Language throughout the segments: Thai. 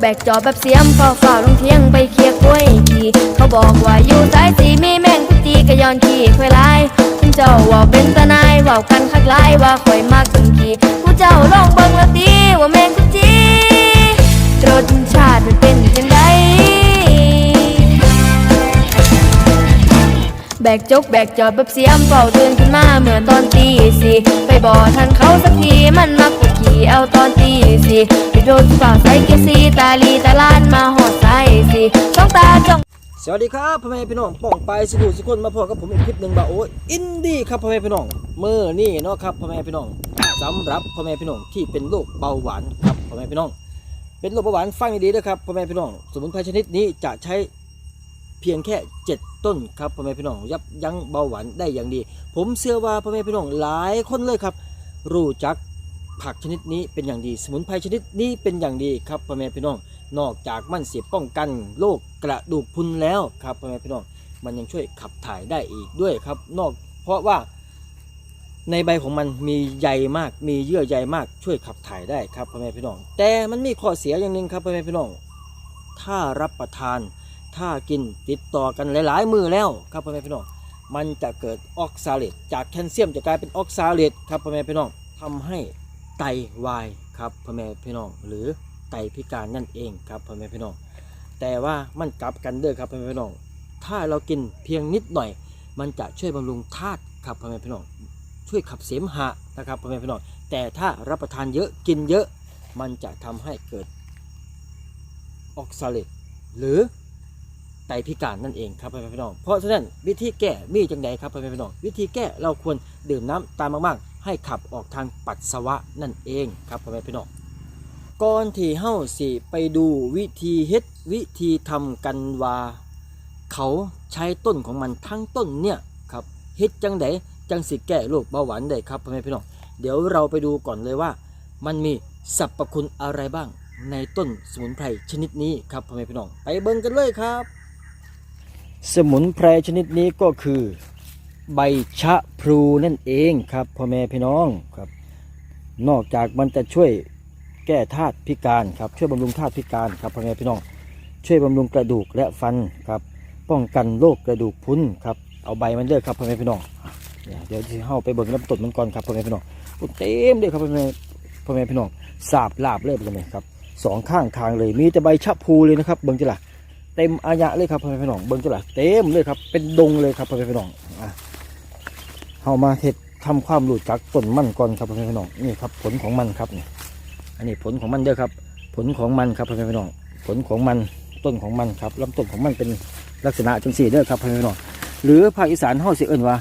แบกจอบแบบเสียมฝ่าฝ่าลงเทียงไปเคลียร์กล้วยขี่เขาบอกว่าอยู่สายสีมีแม่งกุจีกะยอนขี่ควายลายคุณเจ้าว่าเป็นตาหนายว่ากันคักลายว่าข่อยมากถึงขี่ผู้เจ้าลองเบิ่งละตีว่าแม่งกุจีรสชาติมันเป็นจังไดแบกจกแบกจอบแบบเสียมเฝ้าตื่นขึ้นมาเมื่อตอนตีสี่ไปบ่อทันเขาสักทีมันมักกดขี่เอาตอนตีสี่ ไปโดฝ่าใส่เกสีตาลีตาลานมาหอดใส่สี่ช่องตาจงสวัสดีครับพ่อแม่พี่น้องป้องไปสุขุสุคนมาพบกับผมอีกคลิปหนึ่งบ่าโอ้ยอินดี้ครับพ่อแม่พี่น้องเมื่อนี่เนาะครับพ่อแม่พี่น้องสำหรับพ่อแม่พี่น้องที่เป็นโรคเบาหวานครับพ่อแม่พี่น้อง เป็นโรคเบาหวานฟังดีๆนะครับพ่อแม่พี่น้องสมุนไพรชนิดนี้จะใช้เพียงแค่ 7 ต้นครับพ่อแม่พี่น้องยับยั้งเบาหวานได้อย่างดี ผมเชื่อว่าพ่อแม่พี่น้องหลายคนเลยครับ รู้จัก ผักชนิดนี้เป็นอย่างดี สมุนไพรชนิดนี้เป็นอย่างดีครับพ่อแม่พี่น้อง นอกจากมันเสียป้องกันโรคกระดูกพุนแล้วครับพ่อแม่พี่น้อง มันยังช่วยขับถ่ายได้อีกด้วยครับ นอกเพราะว่าในใบของมันมีใยมาก มีเยื่อใยมากช่วยขับถ่ายได้ครับพ่อแม่พี่น้อง แต่มันมีข้อเสียอย่างหนึ่งครับพ่อแม่พี่น้อง ถ้ารับประทาน ถ้ากินติดต่อกันหลาย ๆ มือแล้วครับพ่อแม่พี่น้อง มันจะเกิดออกซาเลตจากแคลเซียมจะกลายเป็นออกซาเลตครับพ่อแม่พี่น้องทำให้ ไตวายครับพ่อแม่พี่น้องหรือไตพิการนั่นเองครับพ่อแม่พี่น้อง แต่ว่ามันกลับกันเด้อครับพ่อแม่พี่น้อง ถ้าเรากินเพียงนิดหน่อย มันจะช่วยบำรุงธาตุครับพ่อแม่พี่น้อง ช่วยขับเสมหะนะครับพ่อแม่พี่น้อง แต่ถ้ารับประทานเยอะกินเยอะ มันจะทำให้เกิดออกซาเลตหรือไตพิการนั่นเองครับพ่อแม่พี่น้อง เพราะฉะนั้นวิธีแก้มีจังใดครับพ่อแม่พี่น้อง วิธีแก้เราควรดื่มน้ำตามมากๆ ให้ขับออกทางปัสสาวะนั่นเองครับพ่อแม่พี่น้องก่อนที่เฮาสิไปดูวิธีเฮ็ดวิธีทำกันว่าเขาใช้ต้นของมันทั้งต้นเนี่ยครับเฮ็ดจังใดจังสิแก้โรคเบาหวานได้ครับพ่อแม่พี่น้องเดี๋ยวเราไปดูก่อนเลยว่า มันมีสรรพคุณอะไรบ้างในต้นสมุนไพรชนิดนี้ครับพ่อแม่พี่น้องไปเบิ่งกันเลยครับ สมุนไพรชนิดนี้ก็คือ ใบชะพลูนั่นเองครับพ่อแม่พี่น้องครับ นอกจากมันจะช่วยแก้ธาตุพิการครับช่วยบำรุงธาตุพิการครับพ่อแม่พี่น้องช่วยบำรุงกระดูกและฟันครับป้องกันโรคกระดูกพรุนครับเอาใบมันเด้อครับพ่อแม่พี่น้องเดี๋ยวที่เข้าไปเบิ่งลำต้นมันก่อนครับพ่อแม่พี่น้องเต็มเลยครับพ่อแม่พ่อแม่พี่น้องสาบลาบเลยไปเลยครับสองข้างทางเลยมีแต่ใบชะพลูเลยนะครับเบิ่งจ้ะล่ะเต็มอายะเลยครับพ่อแม่พี่น้องเบิ้งจ้ะล่ะเต็มเลยครับเป็นดงเลยครับพ่อแม่พี่น้อง เอามาเห็ดทำความรู้จักต้นมันก่อนครับพ่อแม่พี่น้องนี่ครับ ผลของมันครับนี่อันนี้ผลของมันเด้อครับ ผลของมันครับพ่อแม่พี่น้องผลของมันต้นของมันครับลำต้นของมันเป็นลักษณะจังสี่เด้อครับพ่อแม่พี่น้องหรือภาคอีสานเฮาสิเอิ้นว่า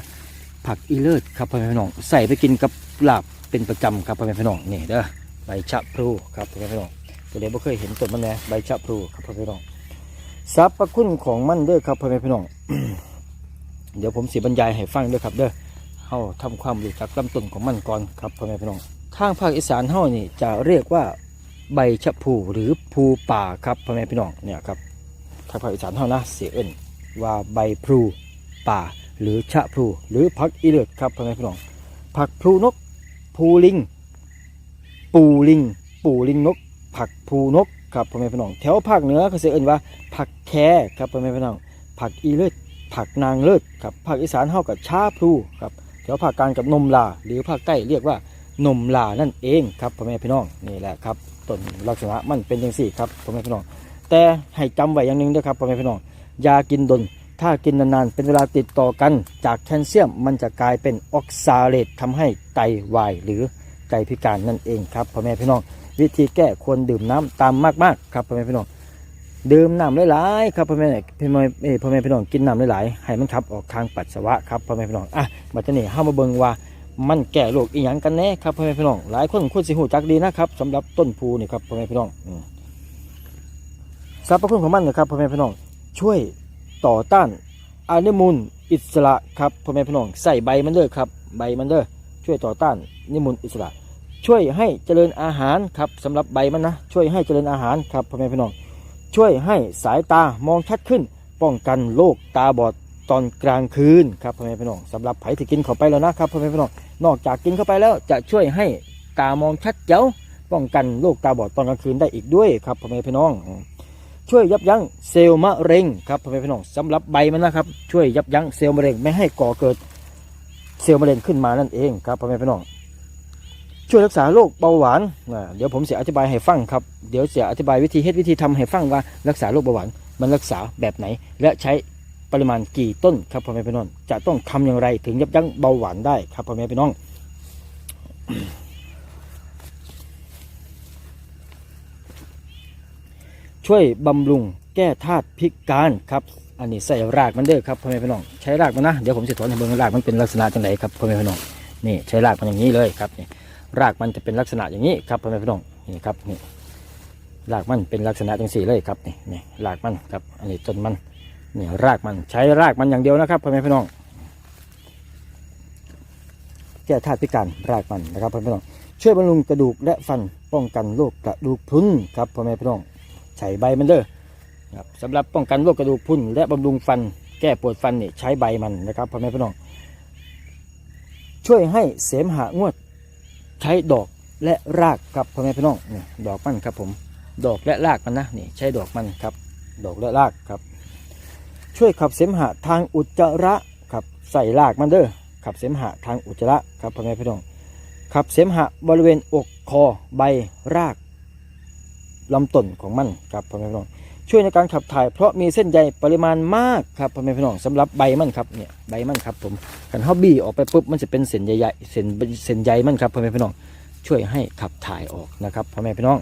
ผักอีเลิศครับพ่อแม่พี่น้องใส่ไปกินกับลาบเป็นประจำครับพ่อแม่พี่น้องนี่เด้อใบชะพลูครับพ่อแม่พี่น้องตัวเดียวบ่เคยเห็นต้นมันแน่ใบชะพลูครับพ่อแม่พี่น้องสรรพคุณของมันเด้อครับพ่อแม่พี่น้อง เดี๋ยวผมสิบรรยายให้ฟังเด้อครับเด้อ เฮาทำความรู้จักลำต้นของมันก่อนครับพ่อแม่พี่น้องทางภาคอีสานเฮานี่จะเรียกว่าใบชะพูหรือภูป่าครับพ่อแม่พี่น้องเนี่ยครับทางภาคอีสานเฮานะเสียเอิ้นว่าใบพลูป่าหรือชะพลูหรือผักอีเลือดครับพ่อแม่พี่น้องผักพลูนกภูลิง ปูลิง ปูลิงนก ผักภูนกครับพ่อแม่พี่น้องแถวภาคเหนือเขาเสียเอิ้นว่า ผักแคครับพ่อแม่พี่น้องผักอีเลิศผักนางเลิศครับภาคอีสานเท่ากับชาพลูครับ ถวภาคกลางกับนมลา หรือภาคใต้เรียกว่านมลานั่นเองครับพ่อแม่พี่น้องนี่แหละครับต้นลักษณะมันเป็นอย่างสี่ครับพ่อแม่พี่น้อง แต่ให้จำไว้อย่างหนึ่งด้วยครับพ่อแม่พี่น้องยากินดนถ้ากินนานๆเป็นเวลาติดต่อกันจากแคลเซียมมันจะกลายเป็นออกซาเลตทำให้ไตวายหรือไตพิการนั่นเองครับพ่อแม่พี่น้อง วิธีแก้ควรดื่มน้ำตามมากๆ ครับพ่อแม่พี่น้อง ดื่มน้ำหลายๆครับพ่อแม่พี่น้องพ่อแม่พี่น้องกินน้ำหลายๆให้มันขับออกทางปัสสาวะครับพ่อแม่พี่น้องอะมาจะนี่เข้ามาเบิ่งว่ามันแก่โรคอีหยังกันแน่ครับพ่อแม่พี่น้องหลายคนควรสิหูจักดีนะครับสำหรับต้นพูนี่ครับพ่อแม่พี่น้องสรรพคุณของมันนะครับพ่อแม่พี่น้องช่วยต่อต้านอนุมูลอิสระครับพ่อแม่พี่น้องใส่ใบมันเด้อครับใบมันเด้อช่วยต่อต้านอนุมูลอิสระ ช่วยให้เจริญอาหารครับสำหรับใบมันนะช่วยให้เจริญอาหารครับพ่อแม่พี่น้อง ช่วยให้สายตามองชัดขึ้น ป้องกันโรคตาบอดตอนกลางคืนครับพ่อแม่พี่น้องสำหรับไผที่กินเข้าไปแล้วนะครับพ่อแม่พี่น้องนอกจากกินเข้าไปแล้วจะช่วยให้ตามองชัดเจ๋วป้องกันโรคตาบอดตอนกลางคืนได้อีกด้วยครับพ่อแม่พี่น้อง ช่วยยับยั้งเซลล์มะเร็งครับพ่อแม่พี่น้องสำหรับใบมันนะครับ ช่วยยับยั้งเซลล์มะเร็งไม่ให้ก่อเกิดเซลล์มะเร็งขึ้นมานั่นเองครับพ่อแม่พี่น้อง ช่วยรักษาโรคเบาหวานอ่าเดี๋ยวผมจะอธิบายให้ฟังครับ เดี๋ยวจะอธิบายวิธีเฮ็ดวิธีทำให้ฟังว่ารักษาโรคเบาหวานมันรักษาแบบไหน และใช้ปริมาณกี่ต้นครับพ่อแม่พี่น้องจะต้องทำอย่างไรถึงยับยั้งเบาหวานได้ครับพ่อแม่พี่น้อง ช่วยบำรุงแก้ธาตุพิการครับ อันนี้ใส่รากมันเด้อครับพ่อแม่พี่น้องใช้รากมันนะเดี๋ยวผมจะถอนให้เบิ่งรากมันเป็นลักษณะจังไดครับพ่อแม่พี่น้องนี่ใช้รากมันอย่างนี้เลยครับนี่ รากมันจะเป็นลักษณะอย่างนี้ครับพ่อแม่พี่น้องนี่ครับนี่รากมันเป็นลักษณะจังสี่เลยครับนี่นี่รากมันครับอันนี้ต้นมันนี่รากมันใช้รากมันอย่างเดียวนะครับพ่อแม่พี่น้องแก้ธาตุพิการรากมันนะครับพ่อแม่พี่น้องช่วยบำรุงกระดูกและฟันป้องกันโรคกระดูกพรุนครับพ่อแม่พี่น้องใช้ใบมันเด้อครับสำหรับป้องกันโรคกระดูกพรุนและบำรุงฟันแก้ปวดฟันนี่ใช้ใบมันนะครับพ่อแม่พี่น้องช่วยให้เสมหะงวด ใช้ดอกและรากครับพ่อแม่พี่น้องนี่ดอกมันครับผม ดอกและรากมันนะนี่ใช้ดอกมันครับ ดอกและรากครับ ช่วยขับเสมหะทางอุจจาระครับใส่รากมันเด้อขับเสมหะทางอุจจาระครับพ่อแม่พี่น้องขับเสมหะบริเวณอกคอใบรากลำต้นของมันครับพ่อแม่พี่น้อง ช่วยในการขับถ่าย เพราะมีเส้นใยปริมาณมากครับพ่อแม่พี่น้องสำหรับใบมันครับเนี่ยใบมันครับผมกันเขาบี้ออกไปปุ๊บมันจะเป็นเส้นใหญ่เส้นเส้นใยมันครับพ่อแม่พี่น้องช่วยให้ขับถ่ายออกนะครับพ่อแม่พี่น้อง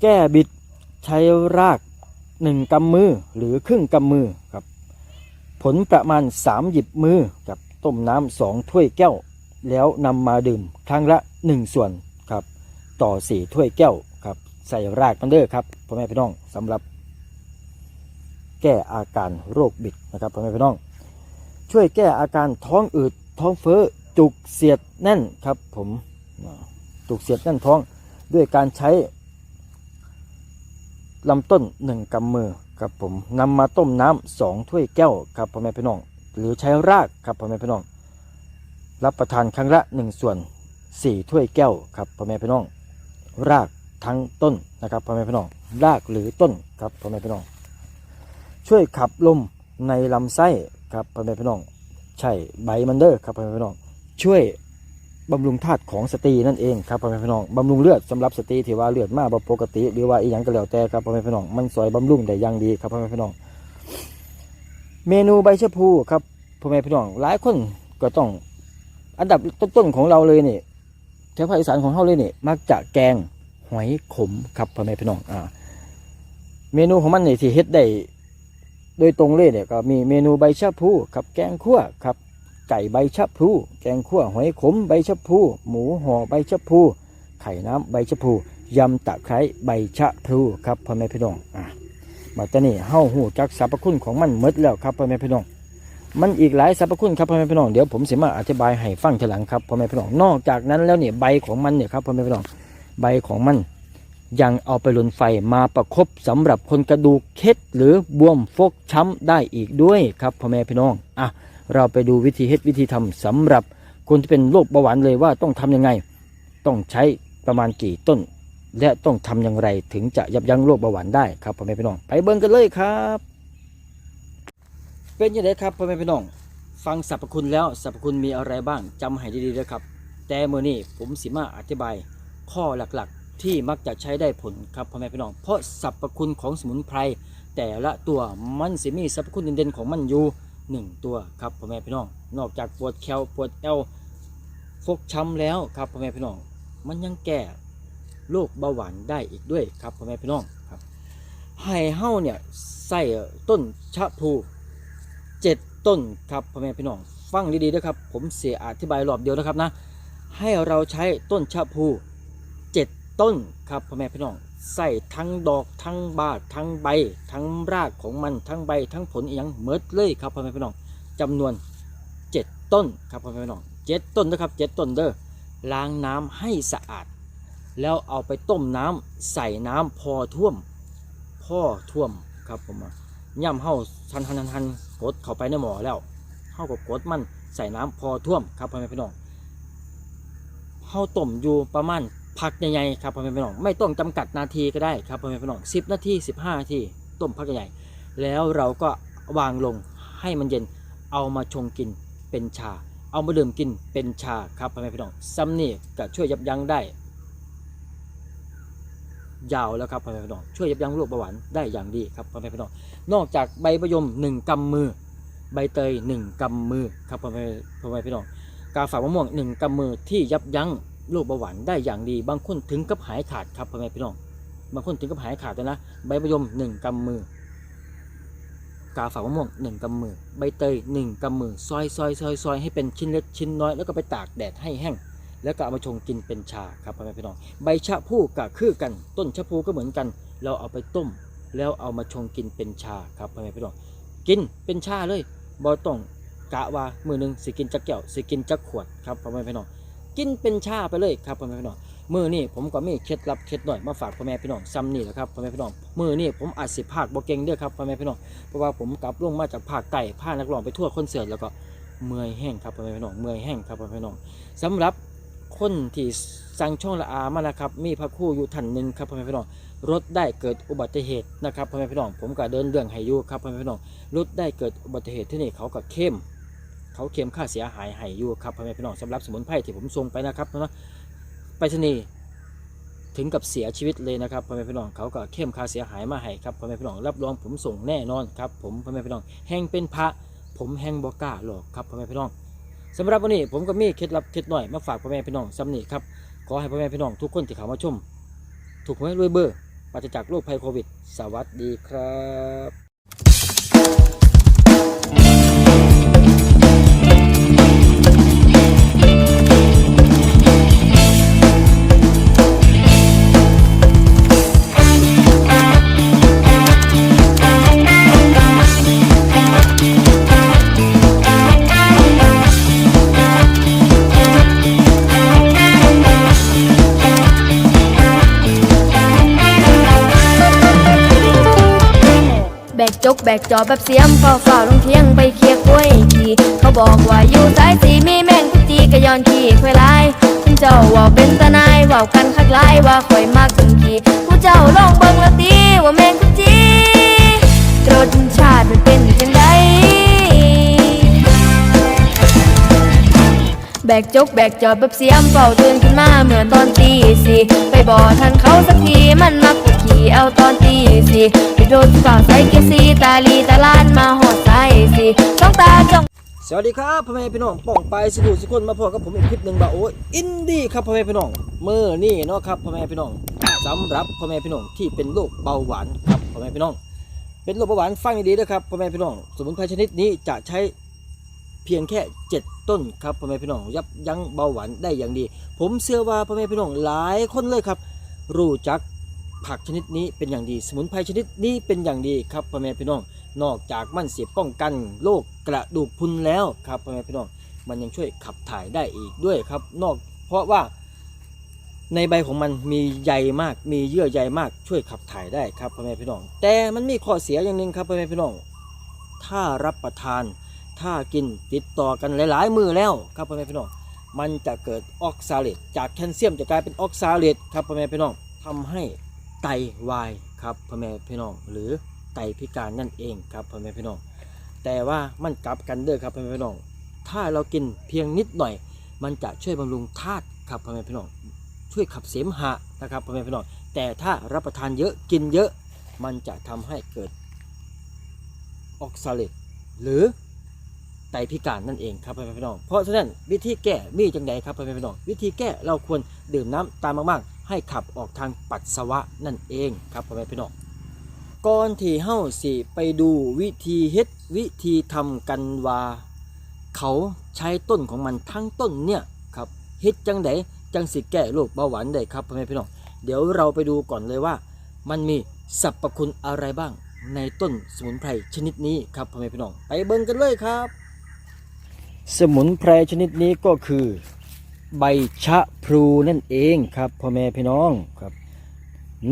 แก้บิดใช้รากหนึ่งกำมือหรือครึ่งกำมือครับผลประมาณสามหยิบมือกับต้มน้ำสองถ้วยแก้ว แล้วนำมาดื่มครั้งละหนึ่งส่วนครับ ต่อสี่ถ้วยแก้ว ใส่รากมันเด้อครับพ่อแม่พี่น้องสำหรับ แก้อาการโรคบิดนะครับพ่อแม่พี่น้อง ช่วยแก้อาการท้องอืดท้องเฟ้อจุกเสียดแน่นครับ ผมจุกเสียดแน่นท้องด้วยการใช้ลำต้นหนึ่งกำมือครับผมนำมาต้มน้ำสองถ้วยแก้วครับพ่อแม่พี่น้อง หรือใช้รากครับพ่อแม่พี่น้อง รับประทานครั้งละหนึ่งส่วนสี่ถ้วยแก้วครับพ่อแม่พี่น้อง ราก ทั้งต้นนะครับพ่อแม่พี่น้องรากหรือต้นครับพ่อแม่พี่น้อง ช่วยขับลมในลำไส้ครับพ่อแม่พี่น้องใช่ใบมันเดอร์ครับพ่อแม่พี่น้อง ช่วยบำรุงธาตุของสตรีนั่นเองครับพ่อแม่พี่น้องบำรุงเลือดสำหรับสตรีที่ว่าเลือดมากปกติ หรือว่าอีหยังก็แล้วแต่ครับพ่อแม่พี่น้องมันสวยบำรุงได้อย่างดีครับพ่อแม่พี่น้อง เมนูใบชะพูครับพ่อแม่พี่น้องหลายคนก็ต้อง อันดับต้นๆของเราเลยนี่แถวภาคอีสานของเราเลยนี่มักจะแกง หอยขมครับพ่อแม่พี่น้องอ่า เมนูของมันนี่ที่เฮ็ดได้โดยตรงเลยเนี่ยก็มีเมนูใบชะพูครับแกงคั่วครับ ไก่ใบชะพูแกงคั่วหอยขมใบชะพูหมูห่อใบชะพูไข่น้ำใบชะพูยำตะไคร้ใบชะพลูครับพ่อแม่พี่น้องอะบัดตอนนี้เฮาหูจักสรรพคุณของมันหมดแล้วครับพ่อแม่พี่น้อง มันอีกหลายสรรพคุณครับพ่อแม่พี่น้องเดี๋ยวผมสิมาอธิบายให้ฟังทีหลังครับพ่อแม่พี่น้องนอกจากนั้นแล้วเนี่ยใบของมันเนี่ยครับพ่อแม่พี่น้อง ใบของมัน ยังเอาไปลนไฟมาประคบสำหรับคนกระดูกเคล็ดหรือบวมฟกช้ำได้อีกด้วยครับพ่อแม่พี่น้องอะเราไปดูวิธีเฮ็ดวิธีทำสำหรับคนที่เป็นโรคเบาหวานเลยว่าต้องทำยังไง ต้องใช้ประมาณกี่ต้น และต้องทำอย่างไรถึงจะยับยั้งโรคเบาหวานได้ครับพ่อแม่พี่น้อง ไปเบิ่งกันเลยครับ เป็นยังไงครับพ่อแม่พี่น้อง ฟังสรรพคุณแล้วสรรพคุณมีอะไรบ้างจำให้ดีๆนะครับ แต่เมื่อนี้ผมสิมาอธิบาย ข้อหลักๆ ที่มักจะใช้ได้ผลครับพ่อแม่พี่น้อง เพราะสรรพคุณของสมุนไพรแต่ละตัวมันสิมีสรรพคุณเด่นๆของมันอยู่หนึ่งตัวครับพ่อแม่พี่น้อง นอกจากปวดแคลปวดเอวฟกช้ำแล้วครับพ่อแม่พี่น้อง มันยังแก้โรคเบาหวานได้อีกด้วยครับพ่อแม่พี่น้องครับให้เฮาเนี่ยใส่ต้นชะพลูเจ็ดต้นครับพ่อแม่พี่น้อง ฟังดีๆนะครับ ผมเสียอธิบายรอบเดียวนะครับนะ ให้เราใช้ต้นชะพลู ต้นครับพ่อแม่พี่น้องใส่ทั้งดอกทั้งบาดทั้งใบ ทั้งรากของมันทั้งใบ ทั้งผลอหยังเมิดเลยครับพ่อแม่พี่น้องจำนวนเจ็ดต้นครับพ่อแม่พี่น้องเจ็ดต้นนะครับเจ็ดต้นเด้อล้างน้ำให้สะอาด แล้วเอาไปต้มน้ำใส่น้ำพอท่วมพ่อท่วมครับผมย่ำเฮาทันทันทันทันกดเข้าไปในหม้อแล้วเฮาก็กดมันใส่น้ำพอท่วมครับพ่อแม่พี่น้องเฮาต้มอยู่ประมาณ พักใหญ่ๆครับพ่อแม่พี่น้องไม่ต้องจำกัดนาทีก็ได้ครับพ่อแม่พี่น้อง10นาที15นาทีต้มพักใหญ่ๆแล้วเราก็วางลงให้มันเย็นเอามาชงกินเป็นชา เอามาดื่มกินเป็นชาครับพ่อแม่พี่น้องซ้ำนี่ก็ช่วยยับยั้งได้ ยาวแล้วครับพ่อแม่พี่น้องช่วยยับยั้งโรคเบาหวานได้อย่างดีครับพ่อแม่พี่น้องนอกจากใบมะยมหนึ่งกำมือ ใบเตยหนึ่งกำมือครับพ่อแม่พ่อแม่พี่น้องกาฝากมะม่วงหนึ่งกำมือที่ยับยั้ง โรคเบาหวานได้อย่างดี บางคนถึงกับหายขาดครับพ่อแม่พี่น้อง บางคนถึงกับหายขาดเลยนะ ใบมะยมหนึ่งกำมือ กาฝามะม่วงหนึ่งกำมือ ใบเตยหนึ่งกำมือ ซอยซอยซอยซอยให้เป็นชิ้นเล็กชิ้นน้อย แล้วก็ไปตากแดดให้แห้ง แล้วก็เอามาชงกินเป็นชาครับพ่อแม่พี่น้อง ใบชะพูก็คือกัน ต้นชะพูก็เหมือนกัน เราเอาไปต้ม แล้วเอามาชงกินเป็นชาครับพ่อแม่พี่น้อง กินเป็นชาเลยบอต้องกะว่ามือหนึ่งสิกินจักแก้วสิกินจักขวดครับพ่อแม่พี่น้อง กินเป็นชาไปเลยครับพ่อแม่พี่น้องมือนี่ผมก็มีเคล็ดลับเคล็ดหน่อยมาฝากพ่อแม่พี่น้องซ้ำนี่แหละครับพ่อแม่พี่น้องมือนี่ผมอาจสิภาคบ่เก่งเด้อครับพ่อแม่พี่น้องเพราะว่าผมกลับลงมาจากภาคใต้พานักร้องไปทั่วคอนเสิร์ตแล้วก็เมื่อยแห้งครับพ่อแม่พี่น้องเมื่อยแห้งครับพ่อแม่พี่น้องสำหรับคนที่สั่งช่องละอามานะครับมีพระคู่อยู่ท่านหนึ่งครับพ่อแม่พี่น้องรถได้เกิดอุบัติเหตุนะครับพ่อแม่พี่น้องผมก็เดินเรื่องให้อยู่ครับพ่อแม่พี่น้องรถได้เกิดอุบัติเหตุที่นี่เขาก็เข้ม เขาเข้มค่าเสียหายให้อยู่ครับพ่อแม่พี่น้องสำหรับสมุนไพรที่ผมส่งไปนะครับเนาะไปรษณีถึงกับเสียชีวิตเลยนะครับพ่อแม่พี่น้องเขาก็เข้มค่าเสียหายมาให้ครับพ่อแม่พี่น้องรับรองผมส่งแน่นอนครับผมพ่อแม่พี่น้องแห่งเป็นพระ ผมแห่งบอกล้าหลอกครับพ่อแม่พี่น้องสำหรับวันนี้ผมก็มีเคล็ดลับเคล็ดหน่อยมาฝากพ่อแม่พี่น้องซ้ำนี่ครับขอให้พ่อแม่พี่น้องทุกคนที่เข้ามาชม ถูกหวยรวยเบอร์ปราศจากโรคภัยโควิด สวัสดีครับ กจกแบกจอแบบเสียมเฝ้าเฝ้าลงเที่ยงไปเคลียร์กล้วยขี่เขาบอกว่าอยู่สายสีมีแมงกุจีกะยอนขี่ควายลายคุณเจ้าว่าเป็นตานายว่ากันคักลายว่าข่อยมากถึงขี่ผู้เจ้าลองเบิ่งละตีว่าแมงกุจีรสชาติมันเป็นจังไดแบกจกแบกจอบแบบเสียมเฝ้าตื่นขึ้นมาเมื่อตอนตีสี่ไปบ่อทันเขาสักทีมันมัก เอาตอนตีสี่ไปโดนฝ่าใส่เกสีตาลีตาลานมาหอดใส่สี่จ้องตาจ้องสวัสดีครับพ่อแม่พี่น้องป่องไปสิบุสิคนมาพบกับผมอีกคลิปหนึ่งบ่าโอ้ยอินดี้ครับพ่อแม่พี่น้องเมื่อนี่เนาะครับพ่อแม่พี่น้องสำหรับพ่อแม่พี่น้องที่เป็นโรคเบาหวานครับพ่อแม่พี่น้อง เป็นโรคเบาหวานฟังดีๆนะครับพ่อแม่พี่น้องสมุนไพรชนิดนี้จะใช้เพียงแค่ 7 ต้นครับพ่อแม่พี่น้องยับยั้งเบาหวานได้อย่างดี ผมเชื่อว่าพ่อแม่พี่น้องหลายคนเลยครับ รู้จัก ผักชนิดนี้เป็นอย่างดี สมุนไพรชนิดนี้เป็นอย่างดีครับพ่อแม่พี่น้อง นอกจากมันเสียป้องกันโรคกระดูกพุนแล้วครับพ่อแม่พี่น้อง มันยังช่วยขับถ่ายได้อีกด้วยครับ นอกเพราะว่าในใบของมันมีใยมาก มีเยื่อใยมากช่วยขับถ่ายได้ครับพ่อแม่พี่น้อง แต่มันมีข้อเสียอย่างหนึ่งครับพ่อแม่พี่น้อง ถ้ารับประทาน ถ้ากินติดต่อกันหลาย ๆ มือแล้วครับพ่อแม่พี่น้อง มันจะเกิดออกซาเลตจากแคลเซียมจะกลายเป็นออกซาเลตครับพ่อแม่พี่น้องทำให้ ไตวายครับพ่อแม่พี่น้องหรือไตพิการนั่นเองครับพ่อแม่พี่น้อง แต่ว่ามันกลับกันเด้อครับพ่อแม่พี่น้อง ถ้าเรากินเพียงนิดหน่อย มันจะช่วยบำรุงธาตุครับพ่อแม่พี่น้อง ช่วยขับเสมหะนะครับพ่อแม่พี่น้อง แต่ถ้ารับประทานเยอะกินเยอะ มันจะทำให้เกิดออกซาเลตหรือไตพิการนั่นเองครับพ่อแม่พี่น้อง เพราะฉะนั้นวิธีแก้มีจังใดครับพ่อแม่พี่น้อง วิธีแก้เราควรดื่มน้ำตามมากๆ ให้ขับออกทางปัสสาวะนั่นเองครับพ่อแม่พี่น้องก่อนที่เฮาสิไปดูวิธีเฮ็ดวิธีทำกันว่า เขาใช้ต้นของมันทั้งต้นเนี่ยครับเฮ็ดจังใดจังสิแก้โรคเบาหวานได้ครับพ่อแม่พี่น้องเดี๋ยวเราไปดูก่อนเลยว่า มันมีสรรพคุณอะไรบ้างในต้นสมุนไพรชนิดนี้ครับพ่อแม่พี่น้องไปเบิ่งกันเลยครับ สมุนไพรชนิดนี้ก็คือ ใบชะพลูนั่นเองครับพ่อแม่พี่น้องครับ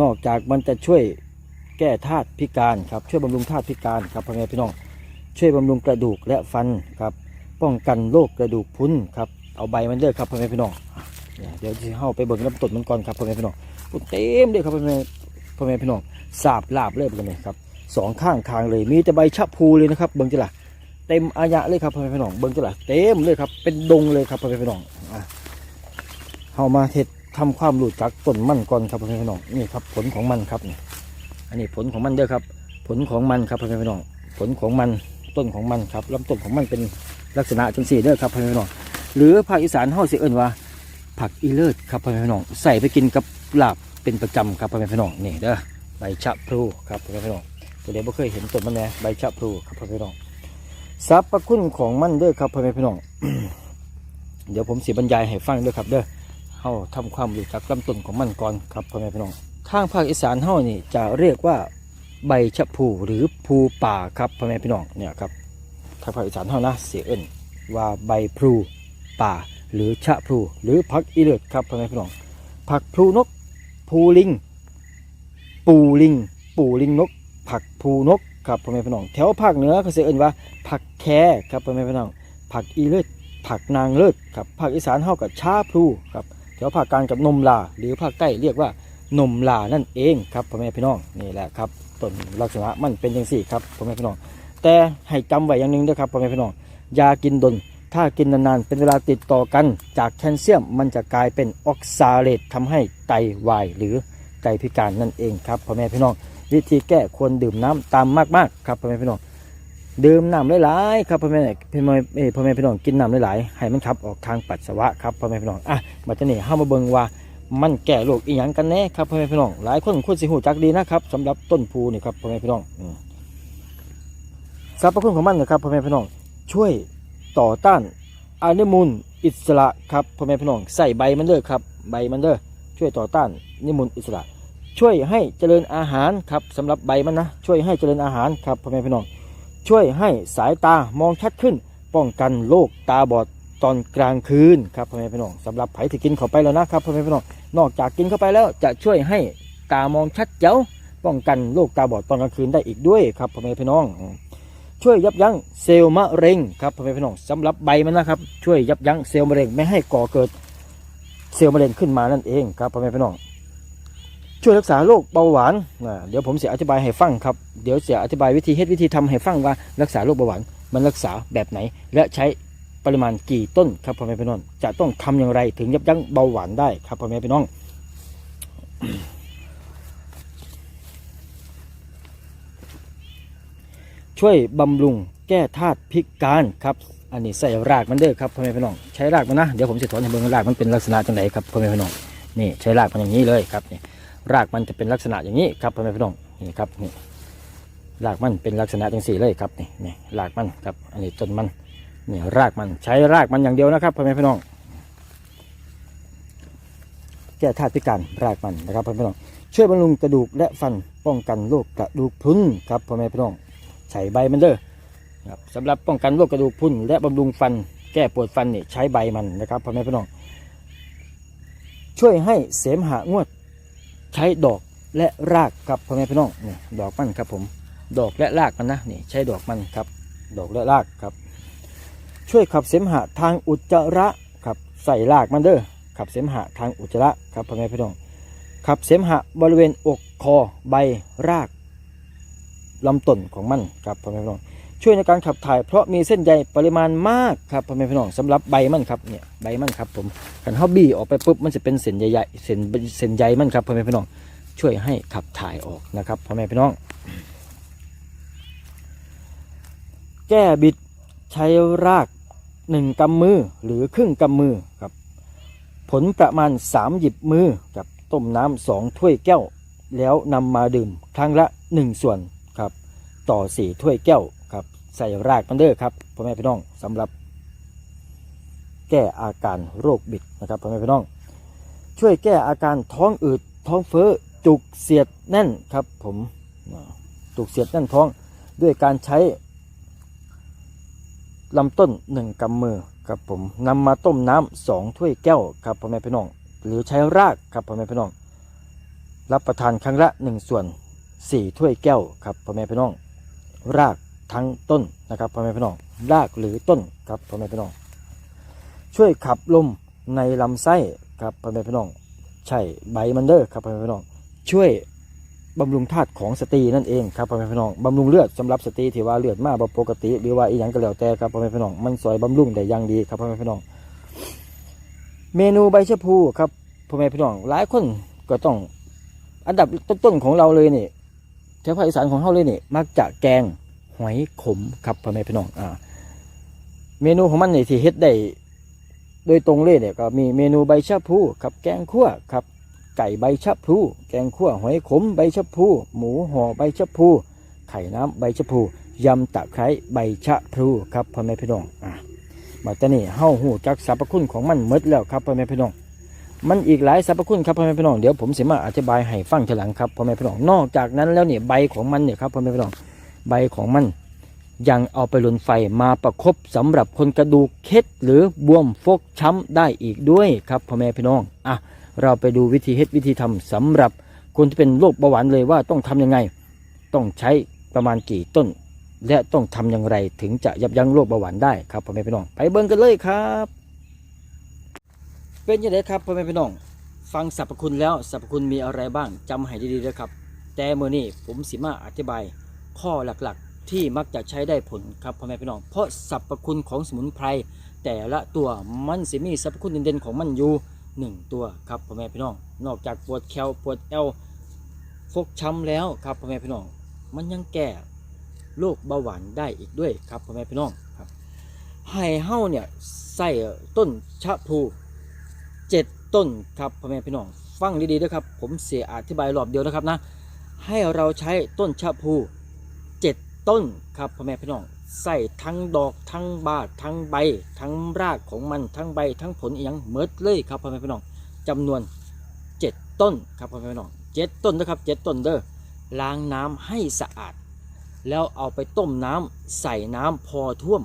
นอกจากมันจะช่วยแก้ธาตุพิการครับช่วยบำรุงธาตุพิการครับพ่อแม่พี่น้อง ช่วยบำรุงกระดูกและฟันครับป้องกันโรคกระดูกพรุนครับเอาใบมันเด้อครับพ่อแม่พี่น้องเดี๋ยวจะเข้าไปเบิ่งลำต้นมันก่อนครับพ่อแม่พี่น้องเต็มเลยครับพ่อแม่พ่อแม่พี่น้องสาบลาบเลยเป็นไงครับสองข้างทางเลยมีแต่ใบชะพูเลยนะครับเบิ่งจ้ะล่ะเต็มอายะเลยครับพ่อแม่พี่น้องเบิ่งจ้ะล่ะเต็มเลยครับเป็นดงเลยครับพ่อแม่พี่น้องอะ เข้ามาเฮ็ดทำความรู้จักต้นมันก่อนครับพ่อแม่พี่น้องนี่ครับ ผลของมันครับนี่อันนี้ผลของมันเด้อครับ ผลของมันครับพ่อแม่พี่น้องผลของมันต้นของมันครับลำต้นของมันเป็นลักษณะจังสี่เด้อครับพ่อแม่พี่น้องหรือภาคอีสานเฮาสิเอิ้นว่า ผักอีเลิศครับพ่อแม่พี่น้องใส่ไปกินกับลาบเป็นประจำครับพ่อแม่พี่น้องนี่เด้อใบชะพลูครับพ่อแม่พี่น้องตัวเดียวบ่เคยเห็นต้นมันแน่ใบชะพลูครับพ่อแม่พี่น้องสรรพคุณของมันเด้อครับพ่อแม่พี่น้อง เดี๋ยวผมสิบรรยายให้ฟังเด้อครับเด้อ เฮาทำความรู้จักลำต้นของมันก่อนครับพ่อแม่พี่น้องทางภาคอีสานเฮานี่จะเรียกว่าใบชะพลูหรือภูป่าครับพ่อแม่พี่น้องเนี่ยครับทางภาคอีสานเฮานะเสียเอิ้นว่าใบพลูป่าหรือชะพลูหรือผักอีเลือดครับพ่อแม่พี่น้องผักพลูนกพูลิง ปูลิง ปูลิงนก ผักพูนกครับพ่อแม่พี่น้องแถวภาคเหนือเขาเสียเอิ้นว่า ผักแคครับพ่อแม่พี่น้องผักอีเลือดผักนางเลิศครับภาคอีสานเท่ากับชาพลูครับ ถวภาคกลางกับนมลา หรือภาคใต้เรียกว่านมลานั่นเองครับพ่อแม่พี่น้องนี่แหละครับต้นลักษณะมันเป็นอย่างสี่ครับพ่อแม่พี่น้อง แต่ให้จำไว้อย่างหนึ่งด้วยครับพ่อแม่พี่น้องยากินดนถ้ากินนานๆเป็นเวลาติดต่อกัน จากแคลเซียมมันจะกลายเป็นออกซาเลตทำให้ไตวายหรือไตพิการนั่นเองครับพ่อแม่พี่น้อง วิธีแก้ควรดื่มน้ำตามมากๆ ครับพ่อแม่พี่น้อง ดื่มน้ำหลายๆครับพ่อแม่พี่น้องพ่อแม่พี่น้องกินน้ำหลายๆให้มันขับออกทางปัสสาวะครับพ่อแม่พี่น้องอะมาจะนี่เข้ามาเบิ่งว่ามันแก้โรคอีหยังกันแน่ครับพ่อแม่พี่น้องหลายคนควรสิหูจักดีนะครับสำหรับต้นพูนี่ครับพ่อแม่พี่น้องสรรพคุณของมันนะครับพ่อแม่พี่น้องช่วยต่อต้านอนุมูลอิสระครับพ่อแม่พี่น้องใส่ใบมันเด้อครับใบมันเด้อช่วยต่อต้านอนุมูลอิสระ ช่วยให้เจริญอาหารครับสำหรับใบมันนะช่วยให้เจริญอาหารครับพ่อแม่พี่น้อง ช่วยให้สายตามองชัดขึ้น ป้องกันโรคตาบอดตอนกลางคืนครับพ่อแม่พี่น้องสำหรับไผที่กินเข้าไปแล้วนะครับพ่อแม่พี่น้องนอกจากกินเข้าไปแล้วจะช่วยให้ตามองชัดเจ๋วป้องกันโรคตาบอดตอนกลางคืนได้อีกด้วยครับพ่อแม่พี่น้อง ช่วยยับยั้งเซลล์มะเร็งครับพ่อแม่พี่น้องสำหรับใบมันนะครับ ช่วยยับยั้งเซลล์มะเร็งไม่ให้ก่อเกิดเซลล์มะเร็งขึ้นมานั่นเองครับพ่อแม่พี่น้อง ช่วยรักษาโรคเบาหวานนะเดี๋ยวผมจะอธิบายให้ฟังครับ เดี๋ยวจะอธิบายวิธีเฮ็ดวิธีทำให้ฟังว่ารักษาโรคเบาหวานมันรักษาแบบไหน และใช้ปริมาณกี่ต้นครับพ่อแม่พี่น้องจะต้องทำอย่างไรถึงยับยั้งเบาหวานได้ครับพ่อแม่พี่น้อง ช่วยบำรุงแก้ธาตุพิการครับ อันนี้ใส่รากมันเด้อครับพ่อแม่พี่น้องใช้รากมันนะเดี๋ยวผมจะถอนให้เบิ่งรากมันเป็นลักษณะจังไดครับพ่อแม่พี่น้องนี่ใช้รากมันอย่างนี้เลยครับนี่ รากมันจะเป็นลักษณะอย่างนี้ครับพ่อแม่พี่น้องนี่ครับนี่รากมันเป็นลักษณะจังสี่เลยครับนี่นี่รากมันครับอันนี้ต้นมันนี่รากมันใช้รากมันอย่างเดียวนะครับพ่อแม่พี่น้องแก้ธาตุพิการรากมันนะครับพ่อแม่พี่น้องช่วยบำรุงกระดูกและฟันป้องกันโรคกระดูกพรุนครับพ่อแม่พี่น้องใช้ใบมันเด้อครับสำหรับป้องกันโรคกระดูกพรุนและบำรุงฟันแก้ปวดฟันนี่ใช้ใบมันนะครับพ่อแม่พี่น้องช่วยให้เสมหะงวด ใช้ดอกและรากครับพ่อแม่พี่น้องนี่ดอกมันครับผมดอกและรากมันนะนี่ใช้ดอกมันครับ ดอกและรากครับ ช่วยขับเสมหะทางอุจจาระครับใส่รากมันเด้อขับเสมหะทางอุจจาระครับพ่อแม่พี่น้องขับเสมหะบริเวณอกคอใบรากลำต้นของมันครับพ่อแม่พี่น้อง ช่วยในการขับถ่าย เพราะมีเส้นใยปริมาณมากครับพ่อแม่พี่น้องสำหรับใบมันครับเนี่ยใบมันครับผมกันเขาบี้ออกไปปุ๊บมันจะเป็นเส้นใหญ่เส้นเส้นใยมันครับพ่อแม่พี่น้องช่วยให้ขับถ่ายออกนะครับพ่อแม่พี่น้อง แก้บิดใช้รากหนึ่งกำมือหรือครึ่งกำมือครับผลประมาณสามหยิบมือกับต้มน้ำสองถ้วยแก้ว แล้วนำมาดื่มครั้งละหนึ่งส่วนครับ ต่อสี่ถ้วยแก้ว ใส่รากมันเด้อครับพ่อแม่พี่น้องสำหรับ แก้อาการโรคบิดนะครับพ่อแม่พี่น้อง ช่วยแก้อาการท้องอืดท้องเฟ้อจุกเสียดแน่นครับ ผมจุกเสียดแน่นท้องด้วยการใช้ลำต้นหนึ่งกำมือครับผมนำมาต้มน้ำสองถ้วยแก้วครับพ่อแม่พี่น้อง หรือใช้รากครับพ่อแม่พี่น้อง รับประทานครั้งละหนึ่งส่วนสี่ถ้วยแก้วครับพ่อแม่พี่น้อง ราก ทั้งต้นนะครับพ่อแม่พี่น้องรากหรือต้นครับพ่อแม่พี่น้อง ช่วยขับลมในลำไส้ครับพ่อแม่พี่น้องใช่ใบมันเด้อครับพ่อแม่พี่น้อง ช่วยบำรุงธาตุของสตรีนั่นเองครับพ่อแม่พี่น้องบำรุงเลือดสำหรับสตรีที่ว่าเลือดมากปกติ หรือว่าอีหยังก็แล้วแต่ครับพ่อแม่พี่น้องมันสวยบำรุงได้อย่างดีครับพ่อแม่พี่น้อง เมนูใบชะพูครับพ่อแม่พี่น้องหลายคนก็ต้องอันดับต้นๆของเราเลยนี่แถวภาคอีสานของเราเลยนี่มักจะแกง หอยขมครับพ่อแม่พี่น้องอ่าเมนูของมันนี่ที่เฮ็ดได้โดยตรงเลยเนี่ยก็มีเมนูใบชะพูครับแกงคั่วครับไก่ใบชะพูแกงคั่วหอยขมใบชะพูหมูห่อใบชะพูไข่น้ำใบชะพูยำตะไคร้ใบชะพลูครับพ่อแม่พี่น้องอะมาตอนนี้เฮาหูจักสรรพคุณของมันหมดแล้วครับพ่อแม่พี่น้อง มันอีกหลายสรรพคุณครับพ่อแม่พี่น้องเดี๋ยวผมสิมาอธิบายให้ฟังทีหลังครับพ่อแม่พี่น้องนอกจากนั้นแล้วเนี่ยใบของมันเนี่ยครับพ่อแม่พี่น้อง ใบของมัน ยังเอาไปลนไฟมาประคบสำหรับคนกระดูกเคล็ดหรือบวมฟกช้ำได้อีกด้วยครับพ่อแม่พี่น้องอะเราไปดูวิธีเฮ็ดวิธีทำสำหรับคนที่เป็นโรคเบาหวานเลยว่าต้องทำยังไง ต้องใช้ประมาณกี่ต้น และต้องทำอย่างไรถึงจะยับยั้งโรคเบาหวานได้ครับพ่อแม่พี่น้อง ไปเบิ่งกันเลยครับ เป็นยังไงครับพ่อแม่พี่น้องฟังสรรพคุณแล้วสรรพคุณมีอะไรบ้างจำให้ดีๆนะครับ แต่เมื่อนี้ผมสิมาอธิบาย ข้อหลักๆ ที่มักจะใช้ได้ผลครับพ่อแม่พี่น้อง เพราะสรรพคุณของสมุนไพรแต่ละตัวมันสิมีสรรพคุณเด่นๆของมันอยู่หนึ่งตัวครับพ่อแม่พี่น้อง นอกจากปวดแคลปวดเอวฟกช้ำแล้วครับพ่อแม่พี่น้อง มันยังแก้โรคเบาหวานได้อีกด้วยครับพ่อแม่พี่น้องครับให้เฮาเนี่ยใส่ต้นชะพลูเจ็ดต้นครับพ่อแม่พี่น้อง ฟังดีๆด้วยครับ ผมเสียอธิบายรอบเดียวนะครับนะ ให้เราใช้ต้นชะพลู ต้นครับพ่อแม่พี่น้องใส่ทั้งดอกทั้งบาดทั้งใบ ทั้งรากของมันทั้งใบ ทั้งผลอหยังเมิดเลยครับพ่อแม่พี่น้องจำนวนเจ็ดต้นครับพ่อแม่พี่น้องเจ็ดต้นนะครับเจ็ดต้นเด้อล้างน้ำให้สะอาด แล้วเอาไปต้มน้ำใส่น้ำพอท่วม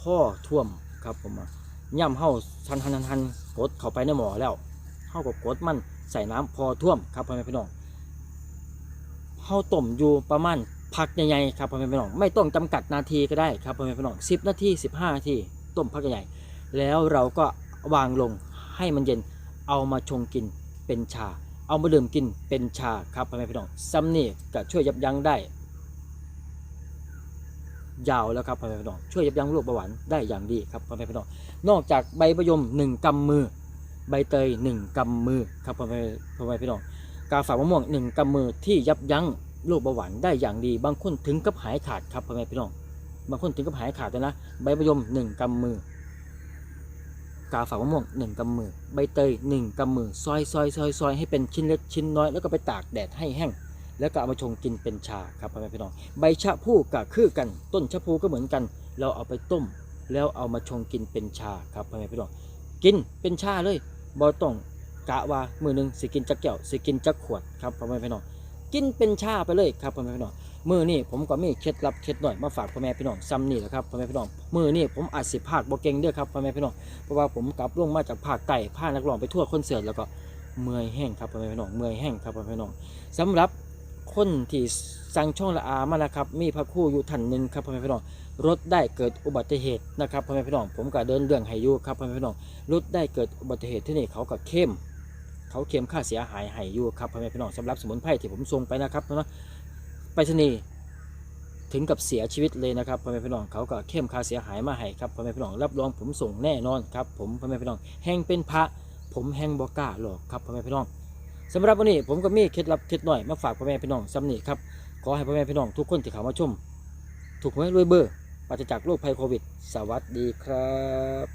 พ่อท่วมครับผมย่ำเฮาทันทันทันทันกดเข้าไปในหม้อแล้วเฮาก็กดมันใส่น้ำพอท่วมครับพ่อแม่พี่น้องเฮาต้มอยู่ประมาณ พักใหญ่ๆครับพ่อแม่พี่น้องไม่ต้องจำกัดนาทีก็ได้ครับพ่อแม่พี่น้องสิบนาทีสิบห้านาทีต้มพักใหญ่ๆแล้วเราก็วางลงให้มันเย็นเอามาชงกินเป็นชา เอามาดื่มกินเป็นชาครับพ่อแม่พี่น้องซ้ำนี่ก็ช่วยยับยั้งได้ ยาวแล้วครับพ่อแม่พี่น้องช่วยยับยั้งโรคเบาหวานได้อย่างดีครับพ่อแม่พี่น้องนอกจากใบมะยมหนึ่งกำมือ ใบเตยหนึ่งกำมือครับพ่อแม่พ่อแม่พี่น้องกาฝากมะม่วงหนึ่งกำมือที่ยับยั้ง โรคเบาหวานได้อย่างดี บางคนถึงกับหายขาดครับพ่อแม่พี่น้อง บางคนถึงกับหายขาดเลยนะ ใบมะยมหนึ่งกำมือกาฝากมะม่วงหนึ่งกำมือ ใบเตยหนึ่งกำมือ ซอยซอยซอยซอยให้เป็นชิ้นเล็กชิ้นน้อย แล้วก็ไปตากแดดให้แห้ง แล้วก็เอามาชงกินเป็นชาครับพ่อแม่พี่น้อง ใบชะพูก็คือกัน ต้นชะพูก็เหมือนกัน เราเอาไปต้ม แล้วเอามาชงกินเป็นชาครับพ่อแม่พี่น้อง กินเป็นชาเลยบ่ต้องกะว่ามือหนึ่งสิกินจักแก้วสิกินจักขวดครับพ่อแม่พี่น้อง กินเป็นชาไปเลยครับพ่อแม่พี่น้องมือนี่ผมก็มีเคล็ดลับเคล็ดหน่อยมาฝากพ่อแม่พี่น้องซ้ำนี่แหละครับพ่อแม่พี่น้องมือนี่ผมอาจสิภาคบ่เก่งเด้อครับพ่อแม่พี่น้องเพราะว่าผมกลับลงมาจากภาคใต้พานักร้องไปทั่วคอนเสิร์ตแล้วก็เมื่อยแห้งครับพ่อแม่พี่น้องเมื่อยแห้งครับพ่อแม่พี่น้องสำหรับคนที่สั่งช่องละอามานะครับมีพระคู่อยู่ท่านหนึ่งครับพ่อแม่พี่น้องรถได้เกิดอุบัติเหตุนะครับพ่อแม่พี่น้องผมก็เดินเรื่องให้อยู่ครับพ่อแม่พี่น้องรถได้เกิดอุบัติเหตุที่นี่เขาก็เข้ม เขาเข้มค่าเสียหายให้อยู่ครับพ่อแม่พี่น้องสำหรับสมุนไพรที่ผมส่งไปนะครับเนาะไปรษณีย์ถึงกับเสียชีวิตเลยนะครับพ่อแม่พี่น้องเขาก็เข้มค่าเสียหายมาให้ครับพ่อแม่พี่น้องรับรองผมส่งแน่นอนครับผมพ่อแม่พี่น้องแห่งเป็นพระ ผมแห่งบอกล้าหลอกครับพ่อแม่พี่น้องสำหรับวันนี้ผมก็มีเคล็ดลับเคล็ดหน่อยมาฝากพ่อแม่พี่น้องซ้ำนี่ครับขอให้พ่อแม่พี่น้องทุกคนที่เข้ามาชม ถูกหวยรวยเบอร์ปราศจากโรคภัยโควิด สวัสดีครับ